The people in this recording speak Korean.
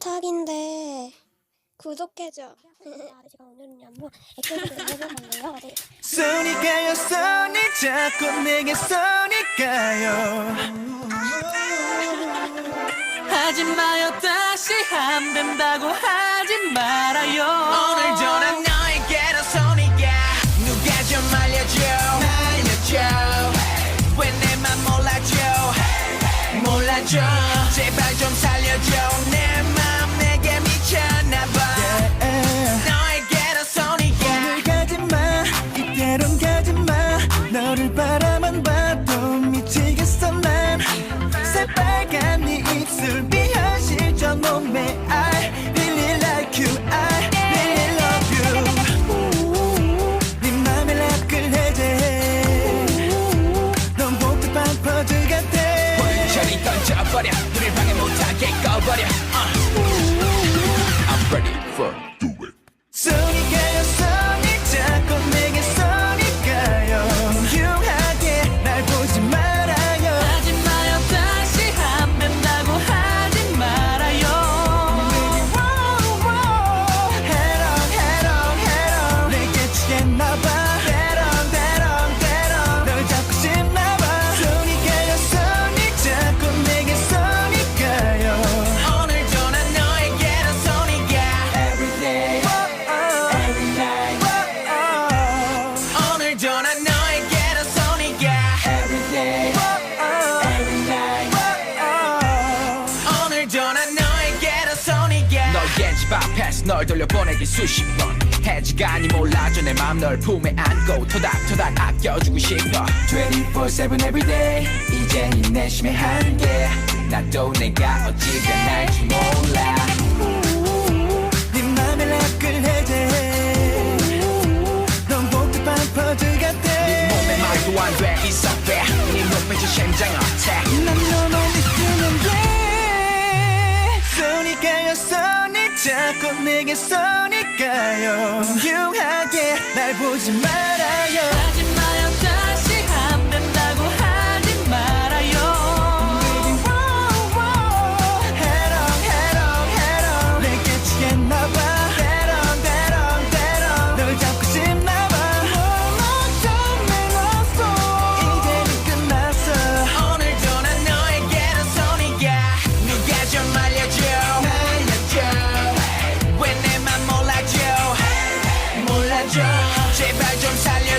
부탁인데 구독해줘. 제가 오늘은요 한번 액티비티를 해볼 건데요. 네. 쏘니까요 쏘니 자꾸 내게 쏘니까요 하지 마요 다시 안 된다고 하지 말아요 오늘 전화 빨간 네 입술 비현실적 몸매 I really like you I really love you. 네 맘에 락을 해제해 넌 복잡한 퍼즐 같아. 저리 던져버려. 우릴 방해 못하게 꺼버려. Uh. I'm ready for do 앞에서 널 돌려보내기 수십 번. 해지간이 몰라줘 내 맘 널 품에 안고 토닥토닥 아껴주고 싶어. 24-7 everyday 이젠 이 내심의 한계 나도 내가 어찌 변할지 몰라. 네 맘에 락을 해제해 자꾸 내게 쏘니까요. 유하게 날 보지 말아요 제발 좀 살려